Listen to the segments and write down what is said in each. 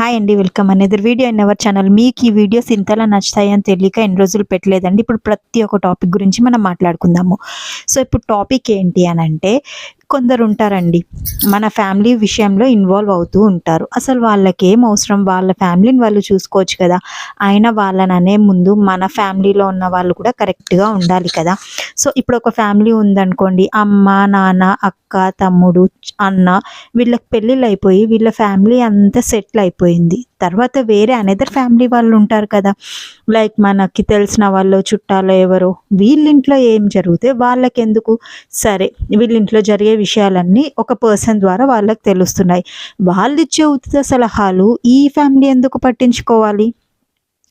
Hi అండి welcome అనేది video in our channel మీకు ఈ వీడియోస్ ఇంతలా నచ్చుతాయని తెలియక ఎన్ని రోజులు పెట్టలేదండి. ఇప్పుడు ప్రతి ఒక్క టాపిక్ గురించి మనం మాట్లాడుకుందాము. సో ఇప్పుడు టాపిక్ ఏంటి అని అంటే కొందరు ఉంటారండి. మన ఫ్యామిలీ విషయంలో ఇన్వాల్వ్ అవుతూ ఉంటారు. అసలు వాళ్ళకి ఏం అవసరం? వాళ్ళ ఫ్యామిలీని వాళ్ళు చూసుకోవచ్చు కదా. ఆయన వాళ్ళని అనే ముందు మన ఫ్యామిలీలో ఉన్న వాళ్ళు కూడా కరెక్ట్గా ఉండాలి కదా. సో ఇప్పుడు ఒక ఫ్యామిలీ ఉందనుకోండి అమ్మ నాన్న అక్క అక్క తమ్ముడు అన్న వీళ్ళకి పెళ్ళిళ్ళు అయిపోయి వీళ్ళ ఫ్యామిలీ అంతా సెటిల్ అయిపోయింది తర్వాత వేరే అనదర్ ఫ్యామిలీ వాళ్ళు ఉంటారు కదా. లైక్ మనకి తెలిసిన వాళ్ళు చుట్టాలు ఎవరో వీళ్ళింట్లో ఏం జరిగితే వాళ్ళకెందుకు? సరే వీళ్ళింట్లో జరిగే విషయాలన్నీ ఒక పర్సన్ ద్వారా వాళ్ళకి తెలుస్తున్నాయి. వాళ్ళు ఇచ్చే ఉచిత సలహాలు ఈ ఫ్యామిలీ ఎందుకు పట్టించుకోవాలి?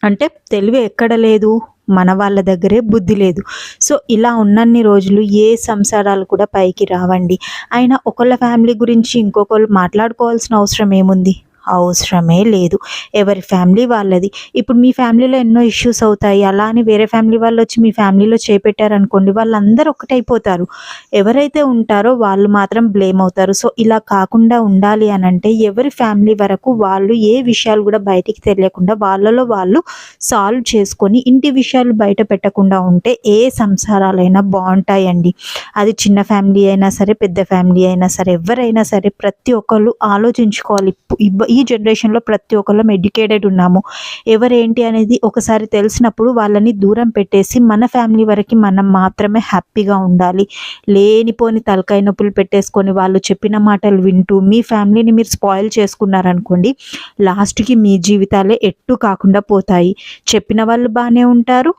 అంటే తెలివి ఎక్కడ లేదు. మన వాళ్ళ దగ్గరే బుద్ధి లేదు. సో ఇలా ఉన్నన్ని రోజులు ఏ సంసారాలు కూడా పైకి రావండి. అయినా ఒకళ్ళ ఫ్యామిలీ గురించి ఇంకొకళ్ళు మాట్లాడుకోవాల్సిన అవసరం ఏముంది? అవసరమే లేదు. ఎవరి ఫ్యామిలీ వాళ్ళది. ఇప్పుడు మీ ఫ్యామిలీలో ఎన్నో ఇష్యూస్ అవుతాయి. అలా అని వేరే ఫ్యామిలీ వాళ్ళు వచ్చి మీ ఫ్యామిలీలో చేపెట్టారనుకోండి వాళ్ళందరూ ఒకటైపోతారు ఎవరైతే ఉంటారో వాళ్ళు మాత్రం బ్లేమ్ అవుతారు. సో ఇలా కాకుండా ఉండాలి అని అంటే ఎవరి ఫ్యామిలీ వరకు వాళ్ళు ఏ విషయాలు కూడా బయటికి తెలియకుండా వాళ్ళలో వాళ్ళు సాల్వ్ చేసుకొని ఇంటి విషయాలు బయట పెట్టకుండా ఉంటే ఏ సంసారాలైనా బాగుంటాయండి. అది చిన్న ఫ్యామిలీ అయినా సరే పెద్ద ఫ్యామిలీ అయినా సరే ఎవరైనా సరే ప్రతి ఒక్కళ్ళు ఆలోచించుకోవాలి. ఈ ఈ జనరేషన్లో ప్రతి ఒక్కళ్ళం ఎడ్యుకేటెడ్ ఉన్నాము. ఎవరేంటి అనేది ఒకసారి తెలిసినప్పుడు వాళ్ళని దూరం పెట్టేసి మన ఫ్యామిలీ వరకు మనం మాత్రమే హ్యాపీగా ఉండాలి. లేనిపోని తలకాయ నొప్పులు పెట్టేసుకొని వాళ్ళు చెప్పిన మాటలు వింటూ మీ ఫ్యామిలీని మీరు స్పాయిల్ చేసుకున్నారనుకోండి లాస్ట్కి మీ జీవితాలే ఎట్టు కాకుండా పోతాయి. చెప్పిన వాళ్ళు బాగానే ఉంటారు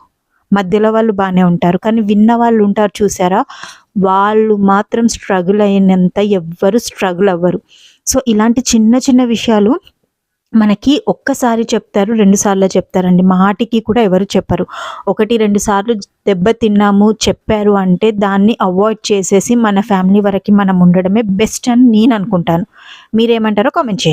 మధ్యలో వాళ్ళు బాగానే ఉంటారు. కానీ విన్న వాళ్ళు ఉంటారు చూసారా? వాళ్ళు మాత్రం స్ట్రగుల్ అయినంత ఎవ్వరు స్ట్రగుల్ అవ్వరు. సో ఇలాంటి చిన్న చిన్న విషయాలు మనకి ఒక్కసారి చెప్తారు రెండు సార్లు చెప్తారండి. మాటికి కూడా ఎవరు చెప్పరు. ఒకటి రెండు సార్లు దెబ్బ తిన్నాము చెప్పారు అంటే దాన్ని అవాయిడ్ చేసేసి మన ఫ్యామిలీ వరకు మనం ఉండడమే బెస్ట్ అని నేను అనుకుంటాను. మీరేమంటారో కామెంట్ చేయండి.